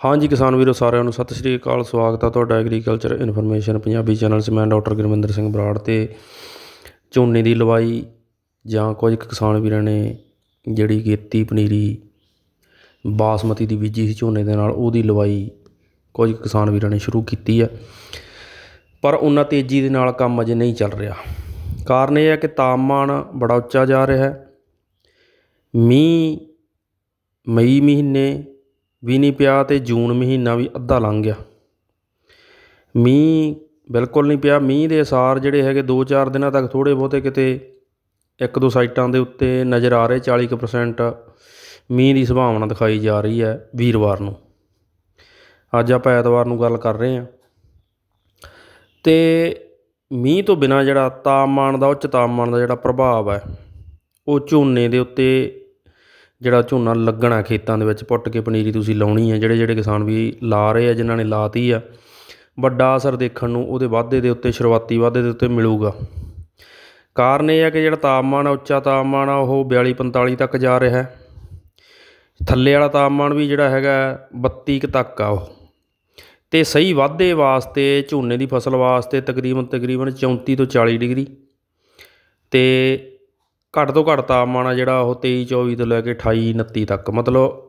ਹਾਂਜੀ ਕਿਸਾਨ ਵੀਰੋ, ਸਾਰਿਆਂ ਨੂੰ ਸਤਿ ਸ਼੍ਰੀ ਅਕਾਲ, ਸਵਾਗਤ ਆ ਤੁਹਾਡਾ ਐਗਰੀਕਲਚਰ ਇਨਫੋਰਮੇਸ਼ਨ ਪੰਜਾਬੀ ਚੈਨਲ 'ਚ। ਮੈਂ ਡਾਕਟਰ ਗੁਰਵਿੰਦਰ ਸਿੰਘ ਬਰਾੜ ਤੇ ਝੋਨੇ ਦੀ ਲਵਾਈ ਜਾਂ ਕੁਝ ਕੁ ਕਿਸਾਨ ਵੀਰਾਂ ਨੇ ਜਿਹੜੀ ਗੇਤੀ ਪਨੀਰੀ ਬਾਸਮਤੀ ਦੀ ਬੀਜੀ ਸੀ ਝੋਨੇ ਦੇ ਨਾਲ, ਉਹਦੀ ਲਵਾਈ ਕੁਝ ਕੁ ਕਿਸਾਨ ਵੀਰਾਂ ਨੇ ਸ਼ੁਰੂ ਕੀਤੀ ਹੈ ਪਰ ਉਹਨਾਂ ਤੇਜ਼ੀ ਦੇ ਨਾਲ ਕੰਮ ਅਜੇ ਨਹੀਂ ਚੱਲ ਰਿਹਾ। ਕਾਰਨ ਇਹ ਹੈ ਕਿ ਤਾਪਮਾਨ ਬੜਾ ਉੱਚਾ ਜਾ ਰਿਹਾ ਹੈ। ਮੀਂਹ, ਮਈ ਮਹੀਨੇ ਵੀ ਨਹੀਂ ਪਿਆ ਅਤੇ ਜੂਨ ਮਹੀਨਾ ਵੀ ਅੱਧਾ ਲੰਘ ਗਿਆ। ਮੀਂਹ ਬਿਲਕੁਲ ਨਹੀਂ ਪਿਆ। ਮੀਂਹ ਦੇ ਅਸਾਰ ਜਿਹੜੇ ਹੈਗੇ 2-4 ਦਿਨਾਂ ਤੱਕ ਥੋੜ੍ਹੇ ਬਹੁਤੇ ਕਿਤੇ ਇੱਕ ਦੋ ਸਾਈਟਾਂ ਦੇ ਉੱਤੇ ਨਜ਼ਰ ਆ ਰਹੇ 40% ਕੁ percent ਮੀਂਹ ਦੀ ਸੰਭਾਵਨਾ ਦਿਖਾਈ ਜਾ ਰਹੀ ਹੈ ਵੀਰਵਾਰ ਨੂੰ। ਅੱਜ ਆਪਾਂ ਐਤਵਾਰ ਨੂੰ ਗੱਲ ਕਰ ਰਹੇ ਹਾਂ। ਤੇ ਮੀਂਹ ਤੋਂ ਬਿਨਾ ਜਿਹੜਾ ਤਾਪਮਾਨ ਦਾ, ਉੱਚ ਤਾਪਮਾਨ ਦਾ ਜਿਹੜਾ ਪ੍ਰਭਾਵ ਹੈ, ਉਹ ਝੋਨੇ ਦੇ ਉੱਤੇ ਜਿਹੜਾ ਝੋਨਾ ਲੱਗਣਾ ਖੇਤਾਂ ਦੇ ਵਿੱਚ, ਪੁੱਟ ਕੇ ਪਨੀਰੀ ਤੁਸੀਂ ਲਾਉਣੀ ਹੈ, ਜਿਹੜੇ ਜਿਹੜੇ ਕਿਸਾਨ ਵੀ ਲਾ ਰਹੇ ਆ, ਜਿਨ੍ਹਾਂ ਨੇ ਲਾਤੀ ਆ, ਵੱਡਾ ਅਸਰ ਦੇਖਣ ਨੂੰ ਉਹਦੇ ਵਾਧੇ ਦੇ ਉੱਤੇ, ਸ਼ੁਰੂਆਤੀ ਵਾਧੇ ਦੇ ਉੱਤੇ ਮਿਲੂਗਾ। ਕਾਰਨ ਇਹ ਆ ਕਿ ਜਿਹੜਾ ਤਾਪਮਾਨ ਆ, ਉੱਚਾ ਤਾਪਮਾਨ ਆ, ਉਹ 42 45 ਤੱਕ ਜਾ ਰਿਹਾ ਹੈ। ਥੱਲੇ ਵਾਲਾ ਤਾਪਮਾਨ ਵੀ ਜਿਹੜਾ ਹੈਗਾ 32 ਕੁ ਤੱਕ ਆ ਉਹ। ਤੇ ਸਹੀ ਵਾਧੇ ਵਾਸਤੇ, ਝੋਨੇ ਦੀ ਫਸਲ ਵਾਸਤੇ ਤਕਰੀਬਨ ਤਕਰੀਬਨ 34 ਤੋਂ 40 ਡਿਗਰੀ। ਤੇ ਘੱਟ ਤੋਂ ਘੱਟ ਤਾਪਮਾਨ ਆ ਜਿਹੜਾ ਉਹ 23 24 ਤੋਂ ਲੈ ਕੇ 28 29 ਤੱਕ। ਮਤਲਬ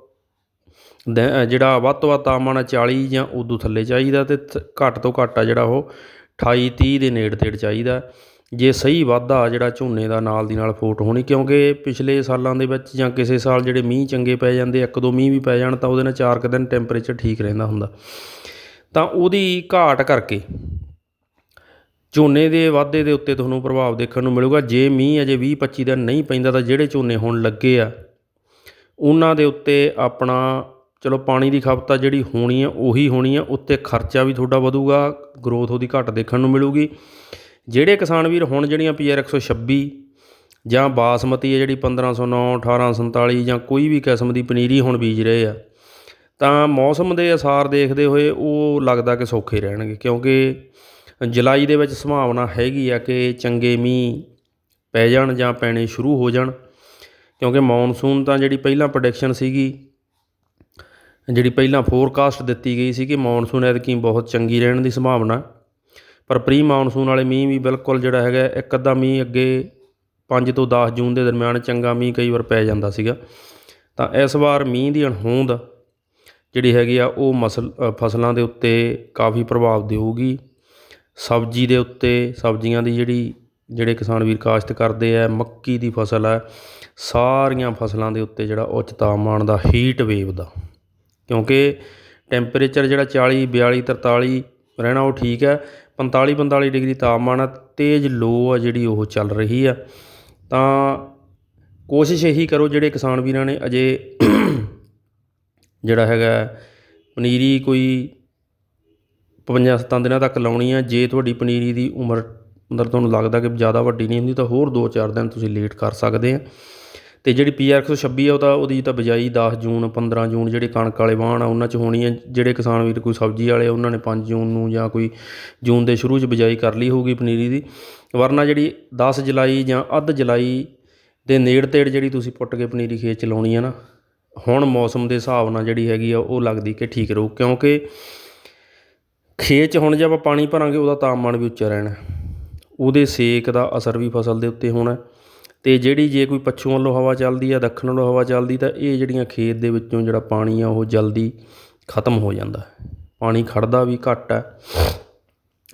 ਦ- ਜਿਹੜਾ ਵੱਧ ਤੋਂ ਵੱਧ ਤਾਪਮਾਨ ਆ 40 ਜਾਂ ਉਦੋਂ ਥੱਲੇ ਚਾਹੀਦਾ ਤੇ ਥ- ਘੱਟ ਤੋਂ ਘੱਟ ਆ ਜਿਹੜਾ ਉਹ 28 30 ਦੇ ਨੇੜੇ ਤੇੜ ਚਾਹੀਦਾ। ਜੇ ਸਹੀ ਵਾਧਾ ਜਿਹੜਾ ਝੋਨੇ ਦਾ ਨਾਲ ਦੀ ਨਾਲ ਫੋਟ ਹੋਣੀ, ਕਿਉਂਕਿ ਪਿਛਲੇ ਸਾਲਾਂ ਦੇ ਵਿੱਚ ਜਾਂ ਕਿਸੇ ਸਾਲ ਜਿਹੜੇ ਮੀਂਹ ਚੰਗੇ ਪੈ ਜਾਂਦੇ, ਇੱਕ ਦੋ ਮੀਂਹ ਵੀ ਪੈ ਜਾਣ ਤਾਂ ਉਹਦੇ ਨਾਲ ਚਾਰ ਕੁ ਦਿਨ ਟੈਂਪਰੇਚਰ ਠੀਕ ਰਹਿੰਦਾ ਹੁੰਦਾ। ਤਾਂ ਉਹਦੀ ਘਾਟ ਕਰਕੇ ਝੋਨੇ ਦੇ ਵਾਧੇ ਦੇ ਉੱਤੇ ਤੁਹਾਨੂੰ ਪ੍ਰਭਾਵ ਦੇਖਣ ਨੂੰ ਮਿਲੂਗਾ। ਜੇ ਮੀਂਹ ਅਜੇ 20 25 ਦਿਨ ਨਹੀਂ ਪੈਂਦਾ ਤਾਂ ਜਿਹੜੇ ਝੋਨੇ ਹੁਣ ਲੱਗੇ ਆ, ਉਹਨਾਂ ਦੇ ਉੱਤੇ ਆਪਣਾ, ਚਲੋ ਪਾਣੀ ਦੀ ਖਪਤ ਆ ਜਿਹੜੀ ਹੋਣੀ ਆ, ਉਹੀ ਹੋਣੀ ਆ। ਉੱਤੇ ਖਰਚਾ ਵੀ ਤੁਹਾਡਾ ਵਧੂਗਾ ਗਰੋਥ ਉਹਦੀ ਘੱਟ ਦੇਖਣ ਨੂੰ ਮਿਲੂਗੀ। ਜਿਹੜੇ ਕਿਸਾਨ ਵੀਰ ਹੁਣ ਜਿਹੜੀਆਂ ਪੀਆਰ 126 ਜਾਂ ਬਾਸਮਤੀ ਹੈ ਜਿਹੜੀ 1509 1847 ਜਾਂ ਕੋਈ ਵੀ ਕਿਸਮ ਦੀ ਪਨੀਰੀ ਹੁਣ ਬੀਜ ਰਹੇ ਆ, ਤਾਂ ਮੌਸਮ ਦੇ ਅਸਾਰ ਦੇਖਦੇ ਹੋਏ ਉਹ ਲੱਗਦਾ ਕਿ ਸੌਖੇ ਰਹਿਣਗੇ। ਕਿਉਂਕਿ ਜੁਲਾਈ ਦੇ ਵਿੱਚ ਸੰਭਾਵਨਾ ਹੈਗੀ ਆ ਕਿ ਚੰਗੇ ਮੀਂਹ ਪੈ ਜਾਣ ਜਾਂ ਪੈਣੇ ਸ਼ੁਰੂ ਹੋ ਜਾਣ, ਕਿਉਂਕਿ ਮੌਨਸੂਨ ਤਾਂ ਜਿਹੜੀ ਪਹਿਲਾਂ ਪ੍ਰੋਡਿਕਸ਼ਨ ਸੀਗੀ, ਜਿਹੜੀ ਪਹਿਲਾਂ ਫੋਰਕਾਸਟ ਦਿੱਤੀ ਗਈ ਸੀ ਕਿ ਮੌਨਸੂਨ ਐਤਕੀ ਬਹੁਤ ਚੰਗੀ ਰਹਿਣ ਦੀ ਸੰਭਾਵਨਾ ਪਰ ਪ੍ਰੀ ਮੌਨਸੂਨ ਵਾਲੇ ਮੀਂਹ ਵੀ ਬਿਲਕੁਲ ਜਿਹੜਾ ਹੈਗਾ, ਇੱਕ ਅੱਧਾ ਮੀਂਹ ਅੱਗੇ 5 ਤੋਂ 10 ਜੂਨ ਦੇ ਦਰਮਿਆਨ ਚੰਗਾ ਮੀਂਹ ਕਈ ਵਾਰ ਪੈ ਜਾਂਦਾ ਸੀਗਾ। ਤਾਂ ਇਸ ਵਾਰ ਮੀਂਹ ਦੀ ਅਣਹੋਂਦ ਜਿਹੜੀ ਹੈਗੀ ਆ, ਉਹ ਮਸਲ ਫਸਲਾਂ ਦੇ ਉੱਤੇ ਕਾਫੀ ਪ੍ਰਭਾਵ ਦੇਊਗੀ। ਸਬਜ਼ੀ ਦੇ ਉੱਤੇ ਸਬਜ਼ੀਆਂ ਦੀ ਜਿਹੜੀ, ਜਿਹੜੇ ਕਿਸਾਨ ਵੀਰ ਕਾਸ਼ਤ ਕਰਦੇ ਹੈ ਮੱਕੀ ਦੀ ਫਸਲ ਹੈ ਸਾਰੀਆਂ ਫਸਲਾਂ ਦੇ ਉੱਤੇ ਜਿਹੜਾ ਉੱਚ ਤਾਪਮਾਨ ਦਾ ਹੀਟ ਵੇਵ ਦਾ। ਕਿਉਂਕਿ ਟੈਂਪਰੇਚਰ ਜਿਹੜਾ 40 42 43 ਰਹਿਣਾ ਉਹ ਠੀਕ ਹੈ 45 45 ਡਿਗਰੀ ਤਾਪਮਾਨ ਹੈ ਤੇਜ਼ ਲੋ ਆ ਜਿਹੜੀ ਉਹ ਚੱਲ ਰਹੀ ਆ। ਤਾਂ ਕੋਸ਼ਿਸ਼ ਇਹੀ ਕਰੋ ਜਿਹੜੇ ਕਿਸਾਨ ਵੀਰਾਂ ਨੇ ਅਜੇ ਜਿਹੜਾ ਹੈਗਾ, ਪਨੀਰੀ ਕੋਈ 55 ਸੱਤਾਂ ਦਿਨਾਂ ਤੱਕ ਲਾਉਣੀ ਆ। ਜੇ ਤੁਹਾਡੀ ਪਨੀਰੀ ਦੀ ਉਮਰ ਅੰਦਰ ਤੁਹਾਨੂੰ ਲੱਗਦਾ ਕਿ ਜ਼ਿਆਦਾ ਵੱਡੀ ਨਹੀਂ ਹੁੰਦੀ ਤਾਂ ਹੋਰ 2-4 ਦਿਨ ਤੁਸੀਂ ਲੇਟ ਕਰ ਸਕਦੇ ਆ। ਤੇ ਜਿਹੜੀ ਪੀਆਰ 126 ਆ, ਉਹ ਤਾਂ ਉਹਦੀ ਤਾਂ ਬਿਜਾਈ 10 ਜੂਨ 15 ਜੂਨ ਜਿਹੜੇ ਕਣਕ ਵਾਲੇ ਵਾਹਣ ਆ, ਉਹਨਾਂ 'ਚ ਹੋਣੀ ਹੈ ਜਿਹੜੇ ਕਿਸਾਨ ਵੀਰ ਕੋਈ ਸਬਜ਼ੀ ਵਾਲੇ ਉਹਨਾਂ ਨੇ 5 ਜੂਨ ਨੂੰ ਜਾਂ ਕੋਈ ਜੂਨ ਦੇ ਸ਼ੁਰੂ 'ਚ ਬਿਜਾਈ ਕਰ ਲਈ ਹੋਊਗੀ ਪਨੀਰੀ ਦੀ। ਵਰਨਾ ਜਿਹੜੀ 10 ਜੁਲਾਈ ਜਾਂ ਅੱਧ ਜੁਲਾਈ ਦੇ ਨੇੜ ਤੇੜ ਜਿਹੜੀ ਤੁਸੀਂ ਪੁੱਟ ਕੇ ਪਨੀਰੀ ਖੇਤ ਚ ਲਾਉਣੀ ਆ ਨਾ, ਹੁਣ ਮੌਸਮ ਦੇ ਹਿਸਾਬ ਨਾਲ ਜਿਹੜੀ ਹੈਗੀ ਆ, ਉਹ ਲੱਗਦੀ ਕਿ ਠੀਕ ਰਹੂ। ਕਿਉਂਕਿ ਖੇਤ 'ਚ ਹੁਣ ਜੇ ਆਪਾਂ ਪਾਣੀ ਭਰਾਂਗੇ, ਉਹਦਾ ਤਾਪਮਾਨ ਵੀ ਉੱਚਾ ਰਹਿਣਾ ਉਹਦੇ ਸੇਕ ਦਾ ਅਸਰ ਵੀ ਫਸਲ ਦੇ ਉੱਤੇ ਹੋਣਾ ਅਤੇ ਜਿਹੜੀ ਜੇ ਕੋਈ ਪੱਛੋਂ ਵੱਲੋਂ ਹਵਾ ਚੱਲਦੀ ਆ, ਦੱਖਣ ਵੱਲੋਂ ਹਵਾ ਚੱਲਦੀ, ਤਾਂ ਇਹ ਜਿਹੜੀਆਂ ਖੇਤ ਦੇ ਵਿੱਚੋਂ ਜਿਹੜਾ ਪਾਣੀ ਆ, ਉਹ ਜਲਦੀ ਖਤਮ ਹੋ ਜਾਂਦਾ ਪਾਣੀ ਖੜਦਾ ਵੀ ਘੱਟ ਹੈ।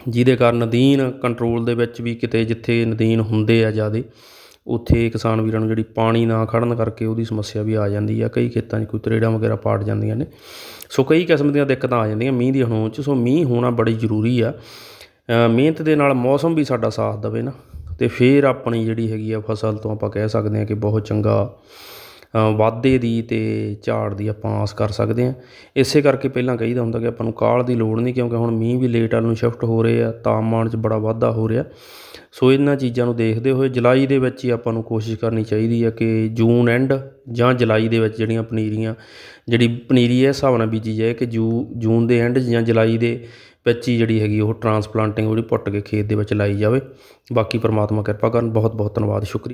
ਜਿਹਦੇ ਕਾਰਨ ਨਦੀਨ ਕੰਟਰੋਲ ਦੇ ਵਿੱਚ ਵੀ ਕਿਤੇ ਜਿੱਥੇ ਨਦੀਨ ਹੁੰਦੇ ਆ ਜ਼ਿਆਦੇ ਉੱਥੇ ਕਿਸਾਨ ਵੀਰਾਂ ਨੂੰ ਜਿਹੜੀ ਪਾਣੀ ਨਾ ਖੜ੍ਹਨ ਕਰਕੇ ਉਹਦੀ ਸਮੱਸਿਆ ਵੀ ਆ ਜਾਂਦੀ ਆ, ਕਈ ਖੇਤਾਂ 'ਚ ਕੋਈ ਤਰੇੜਾਂ ਵਗੈਰਾ ਪਾੜ ਜਾਂਦੀਆਂ ਨੇ। ਸੋ ਕਈ ਕਿਸਮ ਦੀਆਂ ਦਿੱਕਤਾਂ ਆ ਜਾਂਦੀਆਂ ਮੀਂਹ ਦੀ ਹੋਣ 'ਚ, ਸੋ ਮੀਂਹ ਹੋਣਾ ਬੜੀ ਜ਼ਰੂਰੀ ਆ। ਮਿਹਨਤ ਦੇ ਨਾਲ ਮੌਸਮ ਵੀ ਸਾਡਾ ਸਾਥ ਦੇਵੇ ਨਾ ਅਤੇ ਫਿਰ ਆਪਣੀ ਜਿਹੜੀ ਹੈਗੀ ਆ ਫਸਲ ਤੋਂ ਆਪਾਂ ਕਹਿ ਸਕਦੇ ਹਾਂ ਕਿ ਬਹੁਤ ਚੰਗਾ ਵਾਧੇ ਦੀ ਅਤੇ ਝਾੜ ਦੀ ਆਪਾਂ ਆਸ ਕਰ ਸਕਦੇ ਹਾਂ। ਇਸੇ ਕਰਕੇ ਪਹਿਲਾਂ ਕਹੀਦਾ ਹੁੰਦਾ ਕਿ ਆਪਾਂ ਨੂੰ ਕਾਹਲ ਦੀ ਲੋੜ ਨਹੀਂ, ਕਿਉਂਕਿ ਹੁਣ ਮੀਂਹ ਵੀ ਲੇਟ ਵੱਲ ਨੂੰ ਸ਼ਿਫਟ ਹੋ ਰਹੇ ਆ, ਤਾਪਮਾਨ 'ਚ ਬੜਾ ਵਾਧਾ ਹੋ ਰਿਹਾ। ਸੋ ਇਹਨਾਂ ਚੀਜ਼ਾਂ ਨੂੰ ਦੇਖਦੇ ਹੋਏ ਜੁਲਾਈ ਦੇ ਵਿੱਚ ਹੀ ਆਪਾਂ ਨੂੰ ਕੋਸ਼ਿਸ਼ ਕਰਨੀ ਚਾਹੀਦੀ ਹੈ ਕਿ ਜੂਨ ਐਂਡ ਜਾਂ ਜੁਲਾਈ ਦੇ ਵਿੱਚ ਜਿਹੜੀਆਂ ਪਨੀਰੀਆਂ, ਜਿਹੜੀ ਪਨੀਰੀ ਇਸ ਹਿਸਾਬ ਨਾਲ ਬੀਜੀ ਜਾਏ ਕਿ ਜੂ, ਜੂਨ ਦੇ ਐਂਡ ਜਾਂ ਜੁਲਾਈ ਦੇ ਵਿੱਚ ਹੀ ਜਿਹੜੀ ਹੈਗੀ ਉਹ ਟਰਾਂਸਪਲਾਂਟਿੰਗ ਉਹਦੀ ਪੁੱਟ ਕੇ ਖੇਤ ਦੇ ਵਿੱਚ ਲਾਈ ਜਾਵੇ। ਬਾਕੀ ਪਰਮਾਤਮਾ ਕਿਰਪਾ ਕਰਨ ਬਹੁਤ ਬਹੁਤ ਧੰਨਵਾਦ, ਸ਼ੁਕਰੀਆ।